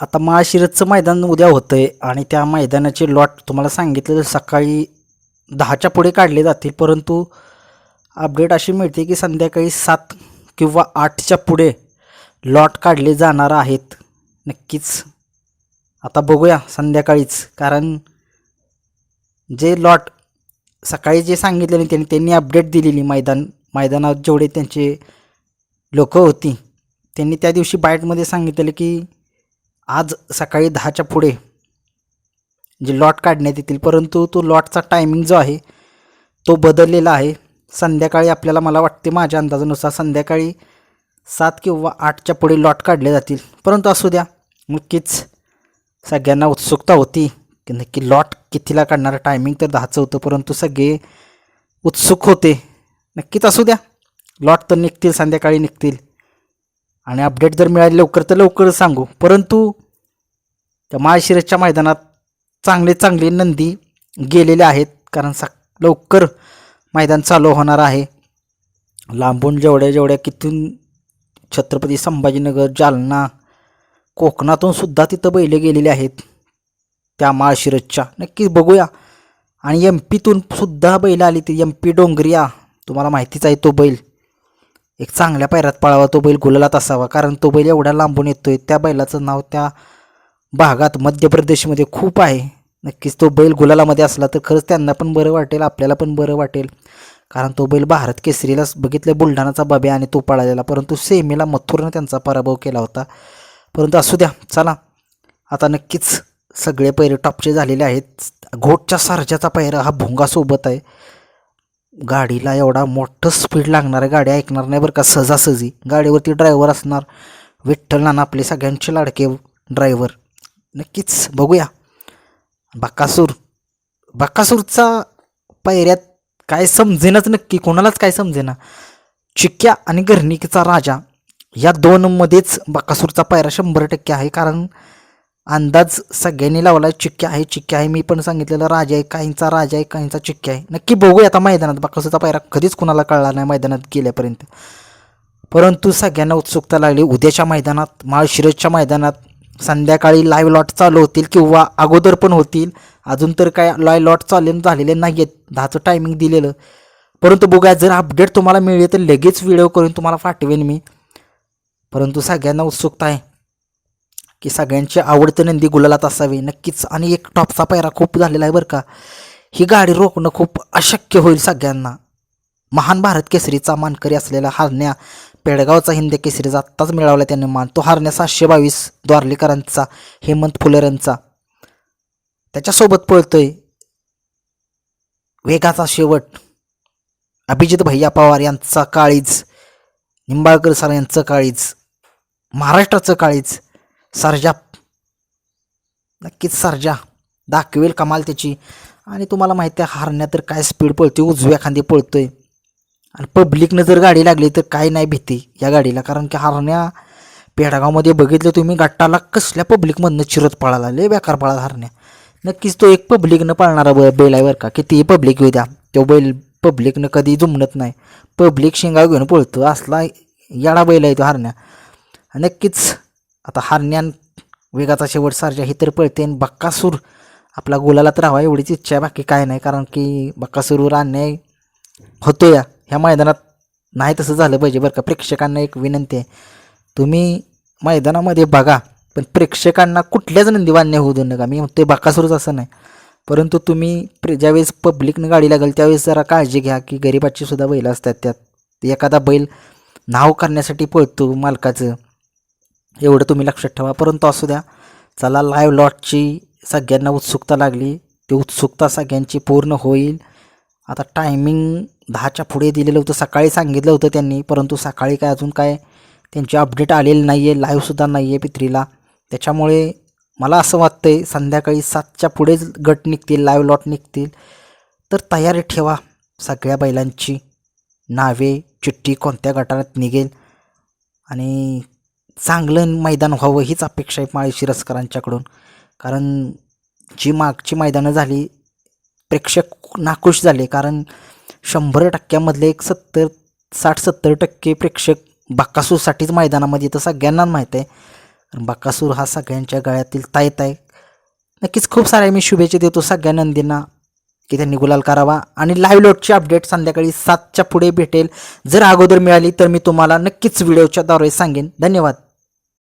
आता माळशिरसचं मैदान उद्या होतं आहे आणि त्या मैदानाचे लॉट तुम्हाला सांगितलं सकाळी दहाच्या पुढे काढले जातील परंतु अपडेट अशी मिळते की संध्याकाळी सात किंवा आठच्या पुढे लॉट काढले जाणार आहेत. नक्कीच आता बघूया संध्याकाळीच कारण जे लॉट सकाळी जे सांगितलेले त्यांनी त्यांनी अपडेट दिलेली मैदान मैदानात जेवढे त्यांचे लोकं होती त्यांनी त्या दिवशी बाईटमध्ये सांगितलेलं की आज सकाळी दहाच्या पुढे जे लॉट काढण्यात येतील परंतु तो लॉटचा टायमिंग जो आहे तो बदललेला आहे. संध्याकाळी आपल्याला मला वाटते माझ्या अंदाजानुसार संध्याकाळी सात किंवा आठच्या पुढे लॉट काढले जातील. परंतु असू द्या नक्कीच सगळ्यांना उत्सुकता होती की नक्की लॉट कितीला काढणारं टायमिंग तर दहाचं होतं परंतु सगळे उत्सुक होते. नक्कीच असू द्या लॉट तर निघतील संध्याकाळी निघतील. आणि अपडेट जर मिळाली लवकर तर लवकर सांगू. परंतु त्या माळशिरसच्या मैदानात चांगले चांगले नंदी गेलेले आहेत. कारण सा लवकर मैदान चालू होणार आहे. लांबून जेवढ्या जेवढ्या किथून छत्रपती संभाजीनगर जालना कोकणातून सुद्धा तिथं बैले गेलेले आहेत. त्या माळशिरसच्या. नक्कीच बघूया. आणि एम पीतून सुद्धा बैल आली ती एम पी डोंगरिया. तुम्हाला माहितीच आहे तो बैल. एक चांगल्या पायऱ्यात पळावा तो बैल गुलालात असावा कारण तो बैल एवढ्या लांबून येतोय त्या बैलाचं नाव त्या भागात मध्य प्रदेशमध्ये खूप आहे. नक्कीच तो बैल गुलालामध्ये असला तर खरंच त्यांना पण बरं वाटेल आपल्याला पण बरं वाटेल. कारण तो बैल भारत केसरीला बघितलं बुलढाणाचा बाब्या आणि तो पळालेला परंतु सेमीला मथुरनं त्यांचा पराभव केला होता. परंतु असू द्या चला. आता नक्कीच सगळे पैरे टॉपचे झालेले आहेत. घोटच्या सारच्याचा पैरा हा भोंगासोबत आहे. गाडीला एवढा मोठं स्पीड लागणार आहे गाडी ऐकणार नाही बरं का सहजासहजी गाडीवरती ड्रायव्हर असणार. विठ्ठल नाना आपले सगळ्यांचे लाडके ड्रायव्हर नक्कीच बघूया. बक्कासूर बक्कासूरचा पायऱ्यात काय समजेनच नक्की कोणालाच काय समजेना. चिक्क्या आणि गर्निकीचा राजा. या दोनमध्येच बक्कासूरचा पायरा शंभर टक्के आहे कारण अंदाज सगळ्यांनी लावला चिक्क्या आहे चिक्क्या आहे. मी पण सांगितलेलं राजा आहे काहींचा राजा आहे काहींचा चिक्क्या आहे. नक्की बघूया आता मैदानात. बक्कासूरचा पायरा कधीच कुणाला कळला नाही मैदानात गेल्यापर्यंत. परंतु सगळ्यांना उत्सुकता लागली. उद्याच्या मैदानात माळशिरजच्या मैदानात संध्याकाळी लाईव्ह लॉट चालू होतील किंवा अगोदर पण होतील. अजून तर काय लाईव्ह लॉट चालू झालेले नाही आहेत दहाचं टायमिंग दिलेलं. परंतु बघूया जर अपडेट तुम्हाला मिळेल तर लगेच व्हिडिओ करून तुम्हाला पाठवेन मी. परंतु सगळ्यांना उत्सुकता आहे. की सगळ्यांचे आवडते नंदी गुलालात असावे. नक्कीच. आणि एक टॉपचा पायरा खूप झालेला आहे बरं का. ही गाडी रोखणं खूप अशक्य होईल सगळ्यांना. महान भारत केसरीचा मानकरी असलेला हारण्या पेडगावचा हिंद केसरीचा आत्ताच मिळवला त्यांनी मान. तो हारण्या सातशे बावीस द्वारलेकरांचा हेमंत फुलेरांचा त्याच्यासोबत पळतोय वेगाचा शेवट. अभिजित भैया पवार यांचा काळीज निंबाळकर सर यांचं काळीज महाराष्ट्राचं काळीज सर्जा. नक्कीच सर्जा. दाखवेल कमाल त्याची. आणि तुम्हाला माहिती आहे हारण्या तर काय स्पीड पळते उजव्या खांदी पळतोय. आणि पब्लिकनं जर गाडी लागली तर काय नाही भीती या गाडीला. कारण की हारण्या पेडागावमध्ये बघितलं तुम्ही गट्टाला कसल्या पब्लिकमधनं चिरत पळाला लय बेकार पळाला हारण्या. नक्कीच तो एक पब्लिकनं पाळणारा ब बैल आहे बरं का. कितीही पब्लिक येऊ द्या तो बैल पब्लिकनं कधी जुमणत नाही. पब्लिक शिंगा घेऊन पळतो असला याडा बैल आहे तो हारण्या. नक्कीच आता हारण्यान वेगाचा शेवट सारजा ही तर पळते आणि बक्कासूर आपला गोलाला तर हवा एवढीच इच्छा आहे. बाकी काय नाही कारण की बक्कासूरवर अन्याय होतो या. ह्या मैदानात नाही तसं झालं पाहिजे बरं का. प्रेक्षकांना एक विनंती आहे. तुम्ही मैदानामध्ये बघा पण प्रेक्षकांना कुठल्याच नंदीवान्य होऊ देऊ नका. मी म्हणते बाकासूरच असं नाही. परंतु तुम्ही प्रे ज्यावेळेस पब्लिकनं गाडी लागेल त्यावेळेस जरा काळजी घ्या की गरिबाची सुद्धा बैल असतात त्यात. एखादा बैल नाव करण्यासाठी पळतो मालकाचं. एवढं तुम्ही लक्षात ठेवा. परंतु असू द्या चला लाईव्ह लॉटची सगळ्यांना उत्सुकता लागली. ती उत्सुकता सगळ्यांची पूर्ण होईल. आता टायमिंग दहाच्या पुढे दिलेलं होतं सकाळी सांगितलं होतं त्यांनी. परंतु सकाळी काय अजून काय त्यांची अपडेट आलेली नाही आहे लाईव्हसुद्धा नाही आहे पित्रीला. त्याच्यामुळे मला असं वाटतं आहे संध्याकाळी सातच्या पुढेच गट निघतील लाईव्ह लॉट निघतील. तर तयारी ठेवा सगळ्या बैलांची. नावे चिठ्ठी कोणत्या गटात निघेल? आणि चांगलं मैदान व्हावं हीच अपेक्षा आहे माळी शिरसकरांच्याकडून कारण जी मागची मैदानं झाली प्रेक्षक नाखुश झाले. कारण शंभर टक्क्यामधले एक सत्तर साठ सत्तर टक्के प्रेक्षक बाकासूरसाठीच मैदानामध्ये येतं सगळ्यांना माहीत आहे. कारण हा सगळ्यांच्या गळ्यातील तायत आहे. नक्कीच खूप साऱ्या मी शुभेच्छा देतो सगळ्या नंदींना की त्यांनी गुलाल करावा. आणि लाईव्ह लोटची अपडेट संध्याकाळी सातच्या पुढे भेटेल. जर अगोदर मिळाली तर मी तुम्हाला नक्कीच व्हिडिओच्या द्वारे सांगेन. धन्यवाद.